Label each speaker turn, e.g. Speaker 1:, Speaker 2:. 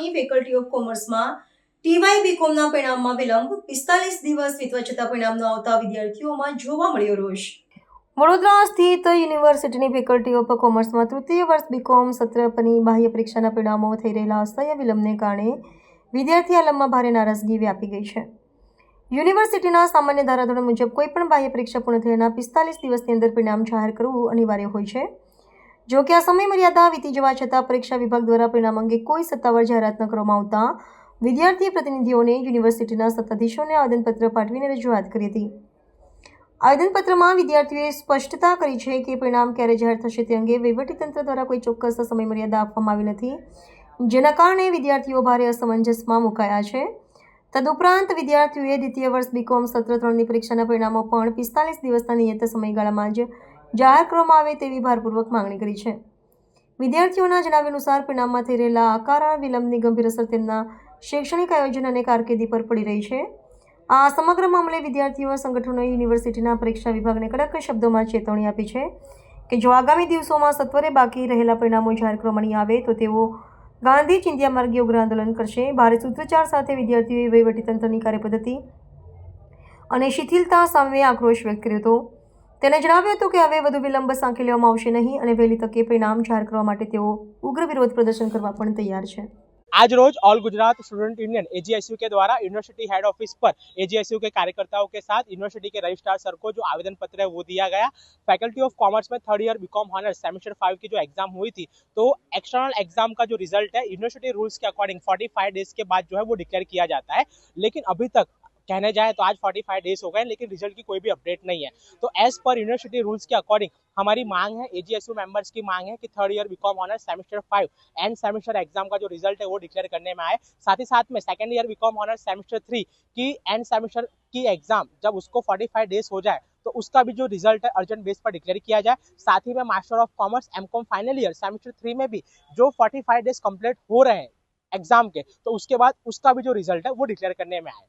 Speaker 1: Of કોમર્સમાં ટીવાય બીકોમના પરિણામમાં વિલંબ પિસ્તાલીસ દિવસ વીતવા છતાં પરિણામ આવતા વિદ્યાર્થીઓમાં જોવા મળ્યો રોષ. વડોદરા સ્થિત યુનિવર્સિટીની ફેકલ્ટી ઓફ કોમર્સમાં તૃતીય વર્ષ બીકોમ સત્ર પરની બાહ્ય પરીક્ષાના પરિણામો થઈ રહેલા અસહ્ય વિલંબને કારણે વિદ્યાર્થી આલમમાં ભારે નારાજગી વ્યાપી ગઈ છે. યુનિવર્સિટીના સામાન્ય ધારાધોરણ મુજબ કોઈપણ બાહ્ય પરીક્ષા પૂર્ણ થયાના પિસ્તાલીસ દિવસની અંદર પરિણામ જાહેર કરવું અનિવાર્ય હોય છે. જો કે આ સમય મર્યાદા વીતી જવા છતાં પરીક્ષા વિભાગ દ્વારા પરિણામ અંગે કોઈ સત્તાવાર જાહેરાત ન કરવામાં આવતા વિદ્યાર્થી પ્રતિનિધિઓને યુનિવર્સિટીના સત્તાધીશોને આવેદનપત્ર પાઠવીને રજૂઆત કરી હતી. આવેદનપત્રમાં વિદ્યાર્થીઓએ સ્પષ્ટતા કરી છે કે પરિણામ ક્યારે જાહેર થશે તે અંગે વહીવટીતંત્ર દ્વારા કોઈ ચોક્કસ સમયમર્યાદા આપવામાં આવી નથી, જેના કારણે વિદ્યાર્થીઓ ભારે અસમંજસમાં મુકાયા છે. તદુપરાંત વિદ્યાર્થીઓએ દ્વિતીય વર્ષ બીકોમ સત્ર ત્રણની પરીક્ષાના પરિણામો પણ પિસ્તાલીસ દિવસના નિયત સમયગાળામાં જ જાહેર કરવામાં આવે તેવી ભારપૂર્વક માંગણી કરી છે. વિદ્યાર્થીઓના જણાવ્યા અનુસાર પરિણામમાં થઈ રહેલા અકારણ વિલંબની ગંભીર અસર તેમના શૈક્ષણિક આયોજન અને કારકિર્દી પર પડી રહી છે. આ સમગ્ર મામલે વિદ્યાર્થીઓ સંગઠનોએ યુનિવર્સિટીના પરીક્ષા વિભાગને કડક શબ્દોમાં ચેતવણી આપી છે કે જો આગામી દિવસોમાં સત્વરે બાકી રહેલા પરિણામો જાહેર કરવામાં આવે તો તેઓ ગાંધી ચિંધ્યા માર્ગે ઉગ્ર આંદોલન કરશે. ભારે સૂત્રોચ્ચાર સાથે વિદ્યાર્થીઓએ વહીવટીતંત્રની કાર્યપદ્ધતિ અને શિથિલતા સામે આક્રોશ વ્યક્ત કર્યો હતો. તેને જણાવ્યું હતું કે હવે વધુ વિલંબ સાંખી લેવામાં આવશે નહીં અને વહેલી તકે પરિણામ જાહેર કરવા માટે તેઓ ઉગ્ર વિરોધ પ્રદર્શન કરવા પણ તૈયાર છે
Speaker 2: आज रोज all Gujarat student union AGSU के द्वारा यूनिवर्सिटी हेड ऑफिस पर एजीएसयू के कार्यकर्ताओं के साथ यूनिवर्सिटी के रजिस्ट्रार सर को जो आवेदन पत्र है वो दिया गया फैकल्टी ऑफ कॉमर्स में third year BCom honours semester five की जो एग्जाम हुई थी तो एक्सटर्नल एग्जाम का जो रिजल्ट है यूनिवर्सिटी रूल्स के अकॉर्डिंग 45 डेज के बाद जो है वो डिक्लेयर किया जाता है लेकिन अभी तक कहने जाए तो आज 45 डेज़ हो गए लेकिन रिज़ल्ट की कोई भी अपडेट नहीं है। तो एज पर यूनिवर्सिटी रूल्स के अकॉर्डिंग हमारी मांग है एजीएसयू मेंबर्स की मांग है कि third year BCom honours semester five end semester exam का जो रिज़ल्ट है वो डिक्लेयर करने में आए। साथ ही साथ में second year BCom honours semester three की एंड सेमेस्टर की एग्ज़ाम जब उसको 45 डेज़ हो जाए तो उसका भी जो रिज़ल्ट है अर्जेंट बेस पर डिक्लेयर किया जाए। साथ ही में master of commerce MCom final year semester three में भी जो 45 डेज़ कंप्लीट हो रहे हैं एग्ज़ाम के तो उसके बाद उसका भी जो रिज़ल्ट है वो डिक्लेयर करने में आए।